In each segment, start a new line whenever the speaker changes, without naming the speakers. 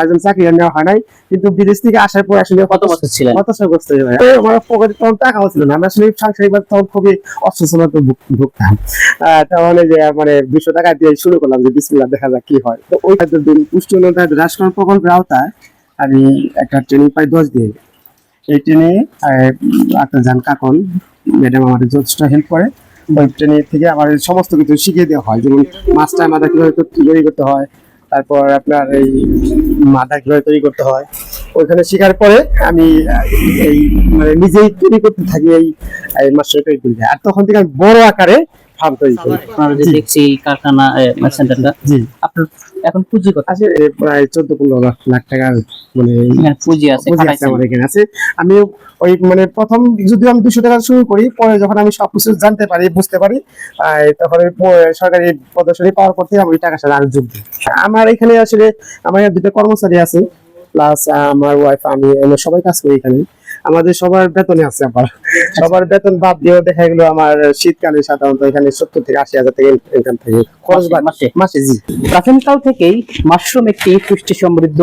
একজন চাকরি নেওয়া হয় নাই কিন্তু বিদেশ থেকে আসার পর আসলে
কত বছর ছিলেন?
করতে হয় আমার পকেটে তখন টাকাও ছিল না। আমি আসলে সাংসারিক ভাবে তখন খুবই অসুস্থতা ভুগতাম। এই যে মানে দুশো টাকা দিয়ে শুরু করলাম যে বিসমিল্লাহ দেখা যাক কি হয়। তো ওই দিন পুষ্টি উন্নয়ন প্রকল্পের আওতায় আমি একটা ট্রেনিং পাই দশ দিন এই ট্রেনে একটা যান কাকন ম্যাডাম আমাদের যথেষ্ট হেল্প করে। ওই ট্রেনিং থেকে আমার সমস্ত কিছু শিখিয়ে দেওয়া হয়। যেমন মাছটা মাথা কীভাবে তৈরি করতে হয় তারপর আপনার এই মাথা কীভাবে তৈরি করতে হয়। ওইখানে শেখার পরে আমি এই মানে নিজেই তৈরি করতে থাকি এই মাস্টার তৈরি আর তখন থেকে আমি বড় আকারে ফার্ম তৈরি করি
আপনার যে দেখছি কারখানা সেন্টারটা আপনার এখন পুঁজি কত?
আছে প্রায় চোদ্দ পনেরো লাখ লাখ টাকার মানে
পুঁজি আছে
পুঁজি আছে আমার এখানে। আছে আমি ওই মানে প্রথম যদি আমি দুশো টাকা শুরু করি পরে যখন আমি সবকিছু জানতে পারি বুঝতে পারি তখন সরকারি প্রদর্শনী পাওয়ার পর থেকে আমি ওই টাকার সাথে আরও যোগ দিই। আমার এখানে আসলে আমার দুটো কর্মচারী আছে প্লাস আমার ওয়াইফ আমি আমরা সবাই কাজ করি এখানে। আমাদের সবার বেতনে আছে আবার। সবার বেতন বাদ দিয়েও দেখা গেলো আমার শীতকালে সাধারণত এখানে সত্তর থেকে আশি হাজার টাকা ইনকাম থাকে। খরচ
মাসে
জি।
প্রাচীনকাল থেকেই মাশরুম একটি পুষ্টি সমৃদ্ধ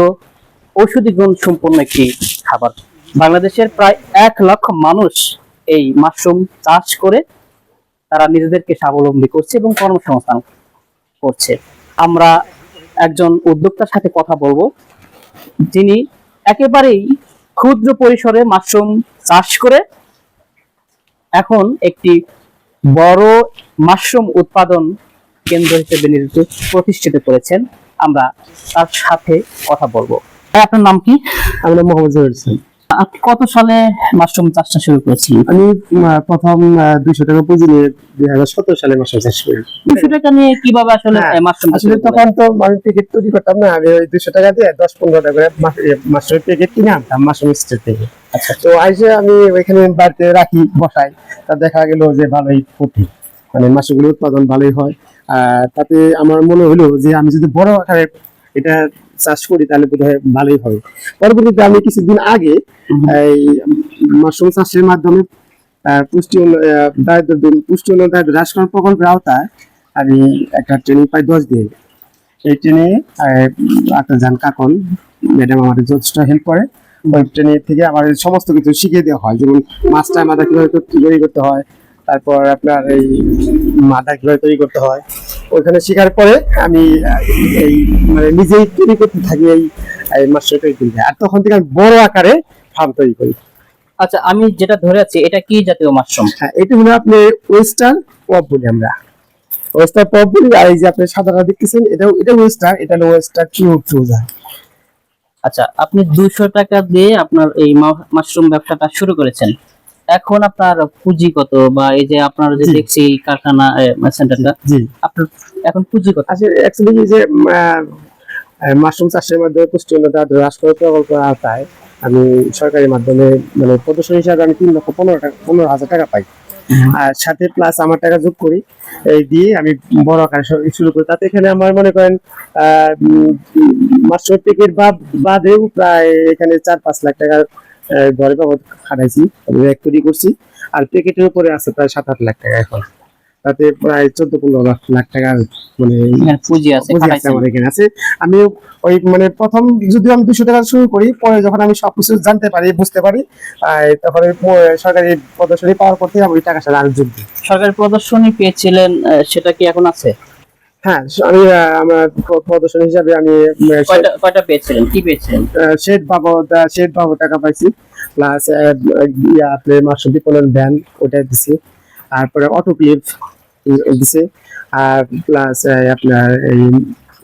ঔষধি গুণ সম্পন্ন একটি খাবার। বাংলাদেশের প্রায় এক লক্ষ মানুষ এই মাশরুম চাষ করে তারা নিজেদেরকে স্বাবলম্বী করছে এবং কর্মসংস্থান করছে। আমরা একজন উদ্যোক্তার সাথে কথা বলব যিনি একেবারেই ক্ষুদ্র পরিসরে মাশরুম চাষ করে এখন একটি বড় মাশরুম উৎপাদন কেন্দ্র হিসেবে নিজেকে প্রতিষ্ঠিত করেছেন। আমরা তার সাথে কথা বলব। আপনার নাম কি?
আমরা মোহাম্মদ জহির
আপনি কত সালে মাশরুম চাষটা শুরু করেছিলেন?
আমি প্রথম দুইশো টাকা পুঁজি নিয়ে দুই হাজার সতেরো সালে মাসে চাষ করি।
দুশো টাকা নিয়ে কীভাবে আসলে
হ্যাঁ,
মাশরুম
আসলে তখন তো আমি প্যাকেট তৈরি করতাম না আমি ওই দুশো টাকা দিয়ে দশ পনেরো টাকা করে মাসের প্যাকেট কিনে আনতাম মাসরুম স্টেট থেকে।
আচ্ছা।
তো আইসে আমি ওইখানে বাড়িতে রাখি বসাই তা দেখা গেল যে ভালোই ফুটি মানে মাছগুলো উৎপাদন ভালোই হয়। আর তাতে আমার মনে হলো যে আমি যদি বড় আকারে এটা চাষ করি, তাহলে বোধ হয় ভালোই হবে পরবর্তীতে আমি কিছুদিন আগে এই মাশরুম চাষের মাধ্যমে পুষ্টি দারিদ্র পুষ্টি উন্নয়ন দারিদ্র হ্রাস করার প্রকল্পের আওতায় আমি একটা ট্রেনিং পাই দশ দিন। এই ট্রেনে একটা যান কাকন, ম্যাডাম আমাদের যথেষ্ট হেল্প করে। ওই ট্রেনিং থেকে আমার সমস্ত কিছু শিখিয়ে দেওয়া হয়, যেমন মাছটা মাথা কীভাবে তৈরি করতে হয়, তারপর আপনার এই মাথা কীভাবে তৈরি করতে হয় ওইখানে শেখার পরে আমি এই মানে নিজেই তৈরি করতে থাকি এই মাছটা তৈরি আর তখন থেকে আমি বড় আকারে ফার্ম তৈরি করি।
আচ্ছা আমি যেটা ধরে আছি এটা কি জাতীয় মাশরুম?
হ্যাঁ এটা হলো আপনি ওয়েস্টার্ন পপ বলি আমরা। ওয়েস্টার্ন পপ বলি আর এই যে আপনি সাদাটা দেখতেছেন এটা এটা ওয়েস্টার্ন এটা হলো ওয়েস্টার্ন কিউব ফ্রোজা
আচ্ছা আপনি দুশো টাকা দিয়ে আপনার এই মাশরুম ব্যবসাটা শুরু করেছেন। এখন আপনার পুঁজি কত? বা এই যে আপনার যে দেখছি কারখানা সেন্টারটা
জি।
আপনার এখন পুঁজি কত?
আসলে অ্যাকচুয়ালি যে মাশরুম চাষের মাধ্যমে পুষ্টি উন্নতা হ্রাস করে প্রকল্প আওতায় আমি সরকারি মাধ্যমে মানে প্রদর্শন হিসাবে আমি তিন লক্ষ পনেরো টাকা পনেরো হাজার টাকা পাই। আর সাথে প্লাস আমার টাকা যোগ করি এই দিয়ে আমি বড় আকারে শুরু করি। তাতে এখানে আমার মনে করেন মাশরুম প্যাকেট বা বাদেও প্রায় এখানে চার পাঁচ লাখ টাকার ঘরে বাবদ খাটাইছি এক তৈরি করছি। আর প্যাকেটের উপরে আছে প্রায় সাত আট লাখ টাকা এখন। তাতে প্রায় চোদ্দ পনেরো লাখ লাখ টাকার মানে
পুঁজি আছে
পুঁজি আছে আমার এখানে আছে। আমি ওই মানে প্রথম যদি আমি দুশো টাকা শুরু করি পরে যখন আমি সবকিছু জানতে পারি বুঝতে পারি তখন সরকারি প্রদর্শনী পাওয়ার পর থেকে আমি টাকার সাথে আরও যোগ দিই।
সরকারি প্রদর্শনী পেয়েছিলেন সেটা কি এখন আছে?
হ্যাঁ আমি আমার প্রদর্শনী হিসাবে আমি
কয়টা পেয়েছিলেন? কি পেয়েছিলেন?
শেড বাবদ শেড বাবদ টাকা পাইছি। প্লাস ইয়া আপনার মাসুম বিপণন ব্যান ওটা দিছি। তারপরে অটো ক্লিপ দিছে। আর প্লাস আপনার এই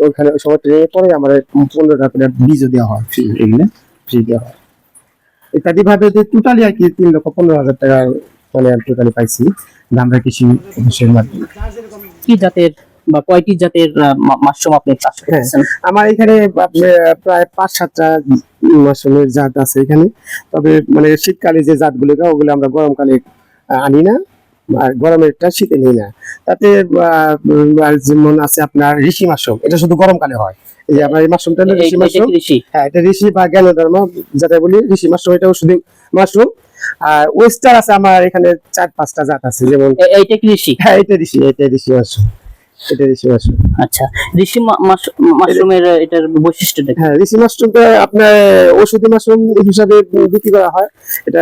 ওই সময় ট্রেনে পরে আমার পনেরো টাকা বীজও দেওয়া হয় ফ্রি এগুলো ফ্রি দেওয়া হয়। ইত্যাদি ভাবে যে টোটালি আর কি তিন লক্ষ পনেরো হাজার টাকা মানে টোটালি পাইছি। দামরা কৃষি অফিসের মাধ্যমে।
কি জাতের বা কয়টি জাতের মাশরুম আপনি চাষ
হ্যাঁ।
করেছেন
আমার এখানে প্রায় পাঁচ সাতটা মাশরুমের জাত আছে এখানে। তবে মানে শীতকালে যে জাতগুলো ওগুলো আমরা গরমকালে আনি না আর গরমেরটা শীতে নিই না। তাতে যেমন আছে আপনার ঋষি মাশরুম এটা শুধু গরমকালে হয়। এই যে আমার এই মাশরুমটা হলো ঋষি মাশরুম। হ্যাঁ এটা ঋষি বা জ্ঞানোধর্ম যেটা বলি ঋষি মাশরুম এটাও শুধু মাশরুম। আর ওয়েস্টার আছে আমার এখানে চার পাঁচটা জাত আছে যেমন
এইটা কৃষি
হ্যাঁ এটা ঋষি এটা ঋষি মাশরুম। এটা ঋষি মাশরুম।
আচ্ছা ঋষি মাশরুমের এটার বৈশিষ্ট্যটা
হ্যাঁ ঋষি মাশরুমটা আপনার ওষুধি মাশরুম হিসাবে বিক্রি করা হয়। এটা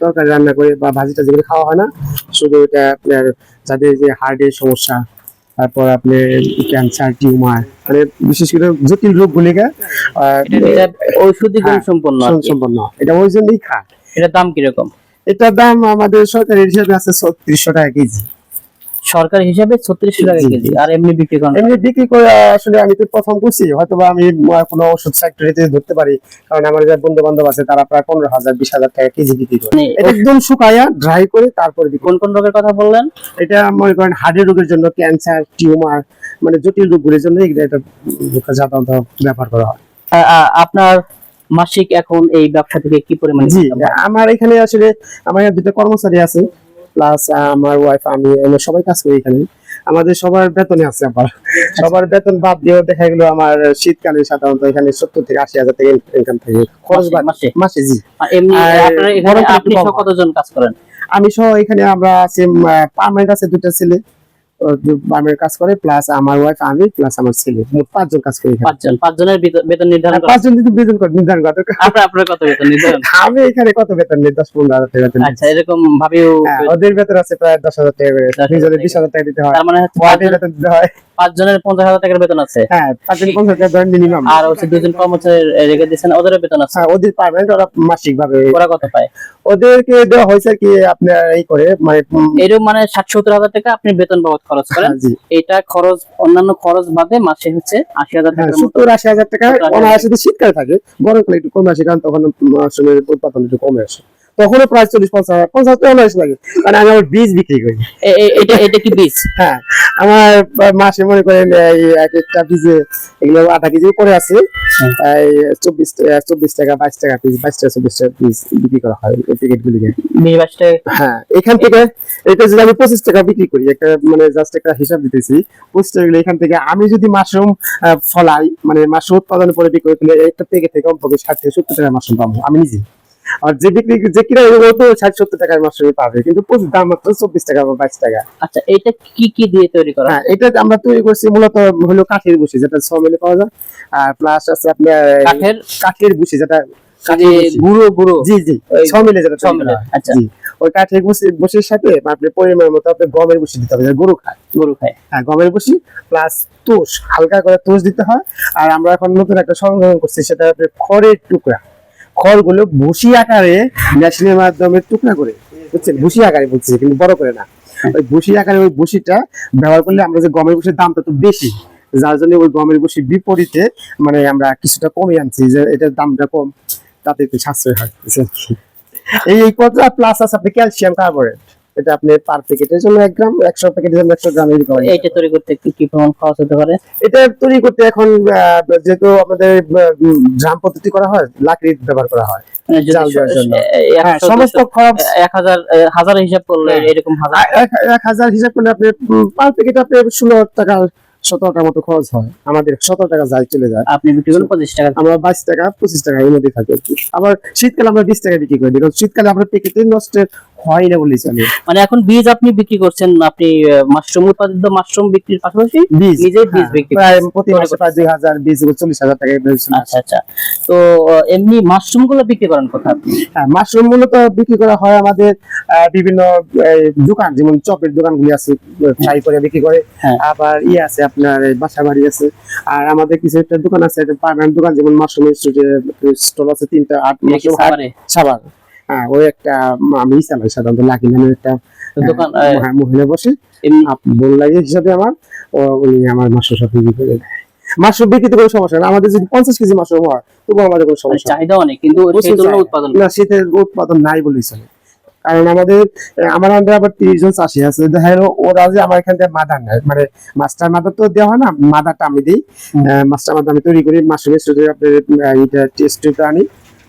তরকারি রান্না করে বা খাওয়া হয় না শুধু এটা আপনার যাদের যে হার্টের সমস্যা তারপর আপনি ক্যান্সার টিউমার মানে বিশেষ করে জটিল রোগগুলিকে
এটা এটা ঔষধি গুণ
হ্যাঁ,
সম্পন্ন
সম্পন্ন। এটা ওই জন্যই খায়
এটার দাম কীরকম?
এটার দাম আমাদের সরকারি হিসাবে আছে ছত্রিশশো টাকা কেজি।
সরকারি হিসাবে ছত্রিশ টাকা কেজি আর এমনি বিক্রি করেন।
এমনি বিক্রি করে আসলে আমি তো প্রথম করছি হয়তো বা আমি কোনো ওষুধ ফ্যাক্টরিতে ধরতে পারি কারণ আমার যে বন্ধু বান্ধব আছে তারা প্রায় পনেরো হাজার বিশ হাজার টাকা কেজি বিক্রি করে।
মানে
একদম শুকায়া ড্রাই করে তারপরে
কোন কোন রোগের কথা বললেন?
এটা মনে করেন হার্টের রোগের জন্য ক্যান্সার টিউমার মানে জটিল রোগগুলির জন্য এটা সাধারণত ব্যবহার করা হয়।
আপনার মাসিক এখন এই ব্যবসা থেকে কি পরিমাণ?
আমার এখানে আসলে আমার দুটো কর্মচারী আছে প্লাস আমার ওয়াইফ আমি আমরা সবাই কাজ করি এখানে। আমাদের সবার বেতনে আছে আবার। সবার বেতন বাদ দিয়েও দেখা গেলো আমার শীতকালে সাধারণত এখানে সত্তর থেকে আশি হাজার থেকে ইনকাম থাকে। খরচ
মাসে-
জি।
আপনি কতজন কাজ করেন?
আমি সহ এখানে আমরা আছি পার্মানেন্ট আছে দুটা ছেলে। পার্মানেন্ট কাজ করে প্লাস আমার ওয়াইফ আমি প্লাস আমার ছেলে। মোট পাঁচজন কাজ করি
পাঁচজন। পাঁচজনের বেতন- নির্ধারণ
পাঁচজন যদি বেতন করে নির্ধারণ
আপনার আপনার কত বেতন নির্ধারণ?
আমি এখানে কত বেতন নেই? দশ পনেরো হাজার টাকা
আচ্ছা এরকম ভাবেও
হ্যাঁ, ওদের বেতন আছে প্রায় দশ হাজার টাকা করে।
10,000
নিজেদের বিশ হাজার টাকা দিতে হয়।
তার মানে
ওয়ার্ডের বেতন দিতে হয়।
পাঁচজনের পঞ্চাশ হাজার টাকার বেতন আছে।
হ্যাঁ পঞ্চাশ টাকা মিনিমাম
আর হচ্ছে দুজন কর্মচারী রেখে ওদেরও বেতন আছে।
হ্যাঁ ওদের পার্মানেন্ট ওরা মাসিক ভাবে
ওরা কত পায়?
ওদেরকে দেওয়া হয়েছে কি আপনার এই করে মানে
এরকম মানে ষাট সত্তর হাজার টাকা আপনি বেতন বাবদ খরচ করেন।
হ্যাঁ,
এটা খরচ অন্যান্য খরচ বাদে মাসে হচ্ছে আশি হাজার টাকা
সত্তর আশি হাজার টাকা
70,000
অনায়াসে শীতকালে থাকে গরমকালে একটু কমে আসে কারণ তখন সময় উৎপাদন একটু কমে আসে। তখনও প্রায় চল্লিশ পঞ্চাশ হাজার পঞ্চাশ টাকা অনায়াসে লাগে। কারণ আমি আমার বীজ বিক্রি করি।
এটা এটা কি বীজ?
হ্যাঁ আমার মাসে মনে করেন এই এক একটা বীজে এগুলো আধা কেজি করে আছে। চব্বিশ চব্বিশ টাকা বাইশ টাকা পিস বাইশ টাকা চব্বিশ টাকা পিস বিক্রি করা হয় এই প্যাকেট গুলিকে হ্যাঁ এখান থেকে এটা যদি আমি পঁচিশ টাকা বিক্রি করি একটা মানে জাস্ট একটা হিসাব দিতেছি পঁচিশ টাকা এখান থেকে আমি যদি মাশরুম ফলাই মানে মাশরুম উৎপাদন করে বিক্রি করি তাহলে একটা প্যাকেট থেকে কমপক্ষে ষাট থেকে সত্তর টাকা মাশরুম পাবো আমি নিজে। আর যে বিক্রি যে কিনা ও তো ষাট সত্তর টাকার মাশরুম পাবে কিন্তু প্রচুর দাম মাত্র চব্বিশ টাকা বা বাইশ টাকা।
আচ্ছা এটা কি কি দিয়ে তৈরি করা?
হ্যাঁ এটা আমরা তৈরি করছি মূলত হলো কাঠের বুসি যেটা সমেলে পাওয়া যায়। আর প্লাস আছে আপনার
কাঠের?
কাঠের বুসি যেটা।
গুঁড়ো গুঁড়ো?
জি জি
ওই
সমেলে যেটা করা হয়।
আচ্ছা।
ওই কাঠের বুসি বুসির সাথে আপনি পরিমাণ মতো আপনি গমের বুসি দিতে হবে গরু খায়।
গরু খায়।
হ্যাঁ গমের বুসি প্লাস তোষ হালকা করে তোষ দিতে হয়। আর আমরা এখন নতুন একটা সংগ্রহ করছি সেটা হচ্ছে খড়ের টুকরা। খড়গুলো ভুসি আকারে মেশিনের মাধ্যমে টুকরা করে, বুঝছেন? ভুসি আকারে বলছি, কিন্তু বড় করে না। ওই ভুসি আকারে ওই ভুসিটা ব্যবহার করলে আমরা যে গমের ভুসির দামটা তো বেশি, যার জন্য ওই গমের ভুসির বিপরীতে মানে আমরা কিছুটা কমে আনছি, যে এটার দামটা কম, তাতে একটু সাশ্রয় হয় এই পত্র প্লাস আছে, আপনি ক্যালসিয়াম কার্বোনেট এটা আপনি পার প্যাকেটের জন্য এক গ্রাম একশো প্যাকেটের জন্য একশো গ্রাম এরকম
এইটা তৈরি করতে কি কি পরিমাণ খরচ হতে পারে?
এটা তৈরি করতে এখন যেহেতু আমাদের ড্রাম পদ্ধতি করা হয় লাকড়ি ব্যবহার করা হয়
যদি
জাল দেওয়ার জন্য।
এ- এ- একশো,
সমস্ত খরচ
এক হাজার হাজার হিসাব করলে। এরকম
এক এক হাজার হিসাব করলে আপনি পার প্যাকেট আপনি ষোলো টাকা সতেরো মতো খরচ হয়। আমাদের সতেরো টাকা যায় চলে যায়।
আপনি বিক্রি করেন পঁচিশ টাকা।
আমরা বাইশ টাকা পঁচিশ টাকা এর মধ্যে থাকি আবার শীতকালে আমরা বিশ টাকা বিক্রি করি। কারণ শীতকালে আমরা প্যাকেটে নষ্ট হয় না চলে
মানে এখন বীজ আপনি বিক্রি করছেন আপনি মাশরুম উৎপাদিত মাশরুম বিক্রির পাশাপাশি
বীজ
নিজেই বীজ
হ্যাঁ,
বিক্রি
প্রায় প্রতি মাসে প্রায় দুই হাজার বীজ চল্লিশ হাজার টাকা।
আচ্ছা আচ্ছা। তো এমনি মাশরুমগুলো বিক্রি করেন কোথায়
হ্যাঁ মাশরুম বিক্রি করা হয় আমাদের বিভিন্ন দোকান যেমন চপের দোকানগুলি আছে ফ্রাই করে বিক্রি করে।
হ্যাঁ।
আবার ইয়ে আছে আপনার বাসা বাড়ি আছে। আর আমাদের কিছু একটা দোকান আছে পার্মানেন্ট দোকান যেমন মাশরুম স্টল আছে তিনটা আট মাশরুম সাবার? হ্যাঁ ওই একটা আমি চালাই সাধারণত লাকি নামের একটা
দোকান
হ্যাঁ, মহিলা বসে। বোন লাগে হিসাবে আমার উনি আমার মাশরুম সাথে বিক্রি করে দেয়। মাশরুম বিক্রিতে কোনো সমস্যা না আমাদের যদি পঞ্চাশ কেজি মাশরুম হয় তবু আমাদের কোনো সমস্যা
চাহিদা অনেক কিন্তু। উৎপাদন।
না শীতের উৎপাদন নাই বলেই চলে। কারণ আমাদের আমার আন্ডারে আবার তিরিশ জন চাষি আছে। দেখা গেলো ওরা যে আমার এখান থেকে মাদার নেয় মানে মাস্টার মাদার তো দেওয়া হয় না মাদারটা আমি দিই। মাস্টার মাদার আমি তৈরি করি মাশরুমের শুধু আপনার টেস্ট আনি।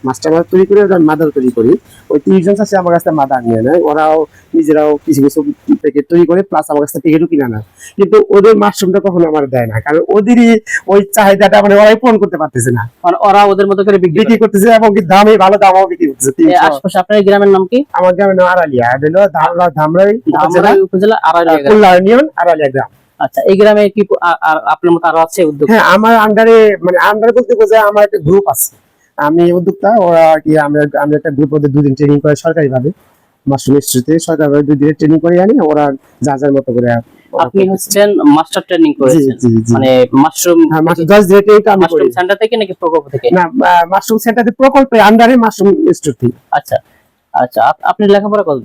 মাছটা আমরা তৈরি করে মাদার তৈরি করি। ওই চাষি আমার কাছ মাদার নিয়ে নেয়। ওরাও নিজেরাও কিছু কিছু প্যাকেট তৈরি করে প্লাস আমার কাছ প্যাকেটও কিনে নেয় কিন্তু ওদের মাশরুমটা কখনো আমার দেয় না কারণ ওদেরই ওই চাহিদাটা মানে ওরাই পূরণ করতে পারতেছে না।
মানে ওরা ওদের মতো করে বিক্রি
করতেছে এবং কি দামে ভালো দামও বিক্রি করতেছে।
এই আশপাশে আপনার গ্রামের নাম কি?
আমার গ্রামের নাম আড়ালিয়া। হলো ধামরা ধামরাই
ধামরাই উপজেলা আড়াইলিয়া গ্রাম।
ইউনিয়ন আড়ালিয়া গ্রাম।
আচ্ছা এই গ্রামে কি আপনার মতো আরও আছে উদ্যোগ?
হ্যাঁ আমার আন্ডারে মানে আন্ডারে বলতে বোঝায় আমার একটা গ্রুপ আছে। আমি উদ্যোক্তা ওরা আর কি আমি আমি একটা গ্রুপ ওদের দুদিন ট্রেনিং করে সরকারি ভাবে মাশরুম ইনস্টিটিউটে সরকারি ভাবে দুই দিনের ট্রেনিং করে আনি ওরা যা যার মতো করে
আপনি হচ্ছেন মাস্টার ট্রেনিং করেছেন। মানে মাশরুম
হ্যাঁ দশ দিনের ট্রেনিংটা আমি
মাশরুম সেন্টার থেকে নাকি প্রকল্প থেকে?
না মাশরুম সেন্টারে প্রকল্পে আন্ডারে মাশরুম ইনস্টিটিউট
আচ্ছা আচ্ছা আপ- আপনি লেখাপড়া কত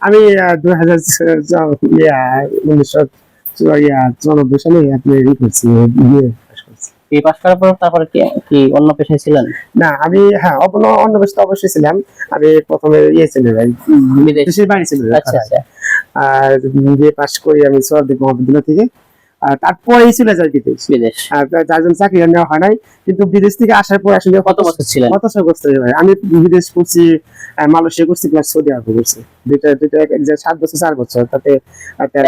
আমি দুই হাজার উনিশশো চুরানব্বই সালে আপনি বিয়ে পাস
করার পর তারপরে কি কি অন্য পেশায় ছিলেন?
না আমি হ্যাঁ অন্য অন্য পেশায় অবশ্যই ছিলাম। আমি প্রথমে ইয়ে ছিল ভাই বাড়ি ছিল
আচ্ছা আচ্ছা।
আর বিয়ে পাস করি আমি সরদ্বীপ মহাবিদ্যালয় থেকে। তারপরেই চলে যায় বিদেশ।
বিদেশ।
আর চারজন চাকরি নেওয়া হয় নাই। কিন্তু বিদেশ থেকে আসার পর আসলে
কত বছর ছিলেন?
কত বছর ভাই? আমি বিদেশ করছি মালয়েশিয়া করছি প্লাস সৌদি আরব করছি। দুইটা দুইটা এক এক জায়গায় সাত বছর চার বছর তাতে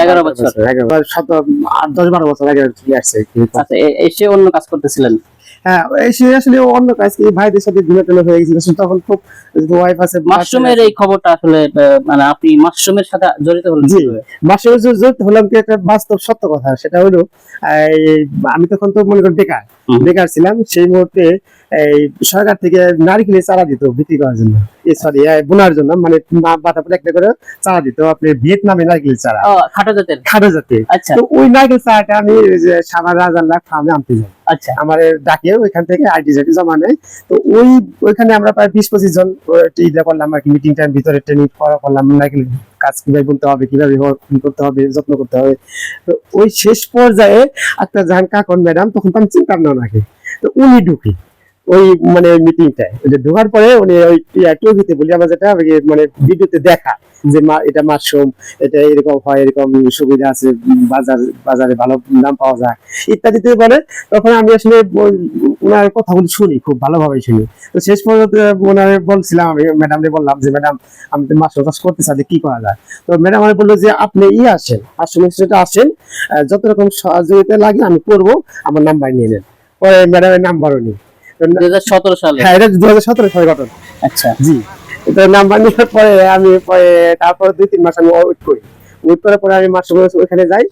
এগারো বছর।
এগারো শত দশ বারো বছর আগে চলে আসছে
আচ্ছা এসে অন্য কাজ করতেছিলেন?
হ্যাঁ এসে আসলে অন্য কাজ কি ভাইদের সাথে বিনোদন হয়ে গেছিল তখন খুব ওয়াইফ আছে
মাশরুমের এই খবরটা আসলে মানে আপনি মাশরুমের সাথে জড়িত হলেন
জি।
মাশরুমের
সাথে জড়িত হলাম কি একটা বাস্তব সত্য কথা সেটা হলো আমি তখন তো মনে করি বেকার। বেকার ছিলাম সেই মুহূর্তে এই সরকার থেকে নারিকেলের চারা দিত বিক্রি করার জন্য। সরি বোনার জন্য। মানে মাথা পরে একটা করে চারা দিত। আপনি ভিয়েতনামে নারকেলের চারা।
খাটো জাতের?
খাটো জাতে
আচ্ছা।
তো ওই নারকেল চারাটা আমি রাজার লাখ ফার্মে আনতে যাই।
আচ্ছা।
আমার ডাকে ওইখান থেকে জাটি জমা নেয়। তো ওই ওইখানে আমরা প্রায় বিশ পঁচিশ জন ইয়ে করলাম আর কি। মিটিং টাইম ভিতরে ট্রেনিং করা করলাম। নারকেল কাজ কীভাবে বলতে হবে কীভাবে করতে হবে যত্ন করতে হবে। তো ওই শেষ পর্যায়ে একটা জাহান কাকন ম্যাডাম তখন তো আমি চিন্তাম না ওনাকে তো উনি ঢুকি। ওই মানে মিটিংটায় ঢোকার পরে উনি ওই টিভিতে বলি, আমরা যেটা ওই মানে ভিডিওতে দেখা যে মা, এটা মাশরুম, এটা এরকম হয়, এরকম সুবিধা আছে, বাজার, বাজারে ভালো দাম পাওয়া যায়, ইত্যাদিতে বলে। তখন আমি আসলে ওই ওনার কথাগুলি শুনি, খুব ভালোভাবে শুনি। তো শেষ পর্যন্ত ওনার বলছিলাম, আমি ম্যাডামকে বললাম যে ম্যাডাম আমি তো মাশরুম চাষ করতে চাই, যে কি করা যায়? তো ম্যাডাম আমি বলল যে, আপনি ই আসেন, মাশরুম ইনস্টিটিউটে আসেন যত রকম সহযোগিতা লাগে আমি করব, আমার নাম্বার নিয়ে নেন। পরে ম্যাডামের নাম্বারও নিই
সালে।
হ্যাঁ এটা ঘটনা
আচ্ছা।
জি। তো নাম্বার নেওয়ার পরে আমি তারপর দুই তিন মাস আমি ওয়েট করি। ওয়েট করার পরে আমি মাস ওখানে যাই।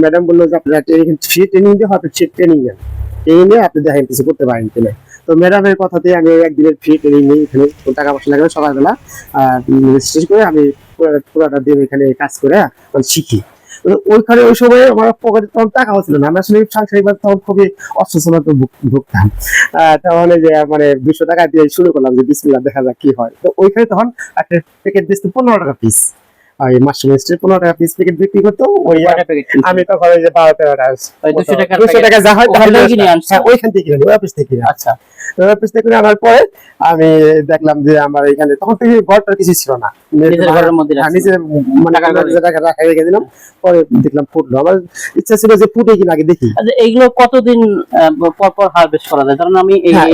ম্যাডাম বলল যে আপনারা ফ্রি ট্রেনিং দিয়ে আপনি ট্রেনিং নেন ট্রেনিং নিয়ে আপনি দেখেন কিছু করতে পারেন কিনা তো ম্যাডামের কথাতে আমি একদিনের ফ্রি ট্রেনিং নিই এখানে টাকা পয়সা লাগে না, সকালবেলা। রেজিস্ট্রেশন করে আমি পুরো- পুরোটা দিন এখানে কাজ করে মানে শিখি। ওইখানে ওই সময় আমার পকেটে তখন টাকাও ছিল না। আমি আসলে সাংসারিক তখন খুবই অসুস্থতা ভুগতাম। তখন যে মানে দুশো টাকা দিয়ে শুরু করলাম যে বিসমিল্লা দেখা যাক কি হয়। তো ওইখানে তখন একটা প্যাকেট দিচ্ছে পনেরো টাকা পিস ওই মাশরুম পনেরো টাকা পিস প্যাকেট বিক্রি করতো ওই? আমি তখন ওই যে বারো তেরো টাকা
ওই 200 টাকার
দুশো টাকা যা হয় তাহলে? হ্যাঁ ওইখান থেকে কিনে ওই অফিস থেকে কিনে।
আচ্ছা।
অফিস থেকে আনার পরে আমি দেখলাম যে আমার এখানে তখন থেকে ঘরটার কিছু ছিল না।
নিজের ঘরের মধ্যে
হ্যাঁ। মানে রাখা রেখে দিলাম। পরে দেখলাম ফুটলো। আমার ইচ্ছা ছিল যে ফুটে কিনা আগে দেখি।
আচ্ছা এইগুলো কতদিন পর পর হারভেস্ট করা যায়? ধরুন আমি এই
হ্যাঁ।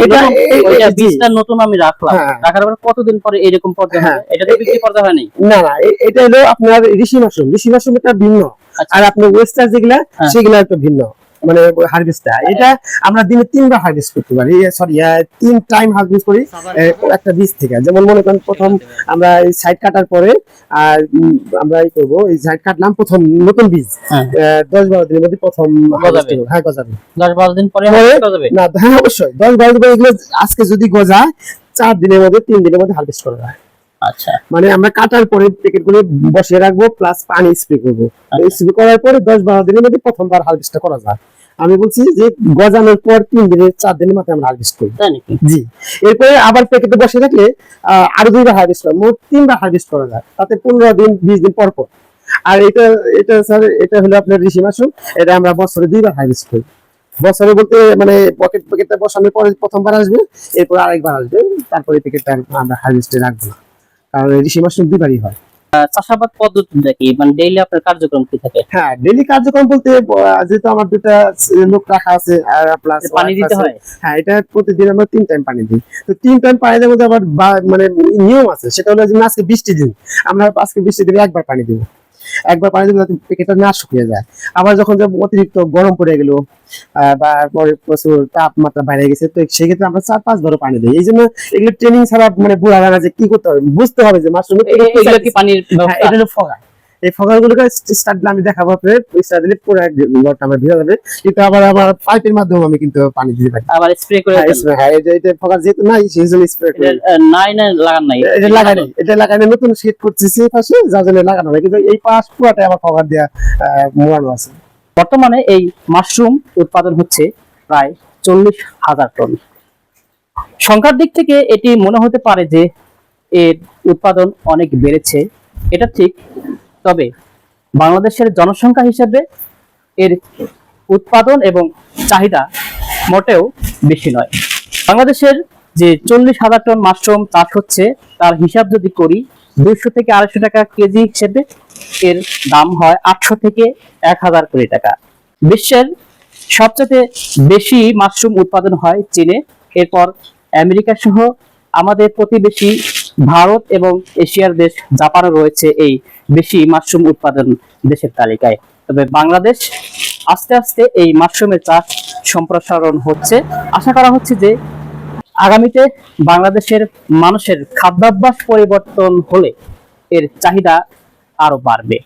বীজটা নতুন আমি রাখলাম। রাখার পর কতদিন পরে এরকম পর্যায়ে
হ্যাঁ।
হবে? এটা তো বিক্রি পর্যায়ে হয়নি।
না না এটা হলো আপনার ঋষি মাশরুম। ঋষি মাশরুমটা ভিন্ন।
আচ্ছা।
আর আপনার ওয়েস্টার যেগুলা
হ্যাঁ।
সেগুলা একটু ভিন্ন। মানে হারভেস্টটা এটা আমরা দিনে তিনবার হারভেস্ট করতে পারি। সরি তিন টাইম হারভেস্ট করি একটা বীজ থেকে। যেমন মনে করেন প্রথম আমরা এই সাইড কাটার পরে আর আমরা এই করব এই সাইড কাটলাম প্রথম নতুন বীজ।
হ্যাঁ।
দশ বারো দিনের মধ্যে প্রথম
গজাবে।
হ্যাঁ গজাবে।
দশ বারো দিন পরে যাবে
না হ্যাঁ অবশ্যই। দশ বারো দিন এগুলো আজকে যদি গজায় চার দিনের মধ্যে তিন দিনের মধ্যে হারভেস্ট করা যায়।
আচ্ছা।
মানে আমরা কাটার পরে প্যাকেটগুলো বসিয়ে রাখব প্লাস পানি স্প্রে করব।
আচ্ছা।
স্প্রে করার পরে দশ বারো দিনের মধ্যে প্রথমবার হারভেস্টটা করা যায়। আমি বলছি যে গজানোর পর তিন দিনের চার দিনের মাথায় আমরা হারভেস্ট করি।
তাই নাকি?
জি। এরপরে আবার প্যাকেটে বসে রাখলে আরও দুইবার হারভেস্ট করা মোট তিনবার হারভেস্ট করা যায়। তাতে পনেরো দিন বিশ দিন পর পর। আর এটা এটা স্যার এটা হলো আপনার ঋষি মাশরুম এটা আমরা বছরে দুইবার হারভেস্ট করি। বছরে বলতে মানে পকেট প্যাকেটটা বসানোর পরে প্রথমবার আসবে এরপর আরেকবার আসবে তারপরে প্যাকেটটা আমরা হারভেস্টে রাখব কারণ হয়।
চাষাবাদ পদ্ধতিটা কি? মানে ডেইলি আপনার কার্যক্রম কি থাকে?
হ্যাঁ ডেইলি কার্যক্রম বলতে যেহেতু আমার দুটা লোক রাখা আছে আর প্লাস
পানি দিতে হয়?
হ্যাঁ এটা প্রতিদিন আমরা তিন টাইম পানি দিই। তো তিন টাইম পানি দেওয়ার মধ্যে আবার মানে নিয়ম আছে সেটা হলো যে আজকে বৃষ্টি দিন আমরা আজকে বৃষ্টি দিলে একবার পানি দিব। একবার পানি দিলে প্যাকেটটা না শুকিয়ে যায়। আবার যখন অতিরিক্ত গরম পড়ে গেল আহ, বা পরে প্রচুর তাপমাত্রা বাইরে গেছে তো সেক্ষেত্রে আমরা চার পাঁচ বারো পানি দিই। এই জন্য এগুলো ট্রেনিং ছাড়া মানে বুড়া যে কি করতে হবে বুঝতে হবে যে মাশরুম হ্যাঁ, এটা হলো ফগার এই ফগার গুলোকে স্টার্ট দিলে আমি দেখাবো আপনার স্টার্ট দিলে পুরো এক ঘরটা আমার ভিজা যাবে কিন্তু আবার আমার পাইপের মাধ্যমে আমি কিন্তু পানি দিতে পারি।
আবার স্প্রে করে
হ্যাঁ, এটা এটা ফগার যেহেতু নাই সেই জন্য স্প্রে করি
নাই না লাগান নাই।
এটা লাগাই নাই এটা লাগাই নাই, নতুন শীত করতেছি এই পাশে যার জন্য লাগানো হয় কিন্তু এই পাশ পুরাটাই আমার ফগার দেওয়া মোড়ানো আছে।
বর্তমানে এই মাশরুম উৎপাদন হচ্ছে প্রায় চল্লিশ হাজার টন। সংখ্যার দিক থেকে এটি মনে হতে পারে যে এর উৎপাদন অনেক বেড়েছে। এটা ঠিক তবে বাংলাদেশের জনসংখ্যা হিসেবে এর উৎপাদন এবং চাহিদা মোটেও বেশি নয়। বাংলাদেশের যে চল্লিশ হাজার টন মাশরুম চাষ হচ্ছে, তার হিসাব যদি করি, দুইশো থেকে আড়াইশো টাকা কেজি হিসেবে এর দাম হয় আটশো থেকে এক হাজার কোটি টাকা। বিশ্বের সবচেয়ে বেশি মাশরুম উৎপাদন হয় চীনে। এরপর আমেরিকা সহ আমাদের প্রতিবেশী ভারত এবং এশিয়ার দেশ জাপানও রয়েছে এই বেশি মাশরুম উৎপাদন দেশের তালিকায়। তবে বাংলাদেশ আস্তে আস্তে এই মাশরুমের চাষ সম্প্রসারণ হচ্ছে। আশা করা হচ্ছে যে আগামীতে বাংলাদেশের মানুষের খাদ্যাভ্যাস পরিবর্তন হলে এর চাহিদা আরও বাড়বে।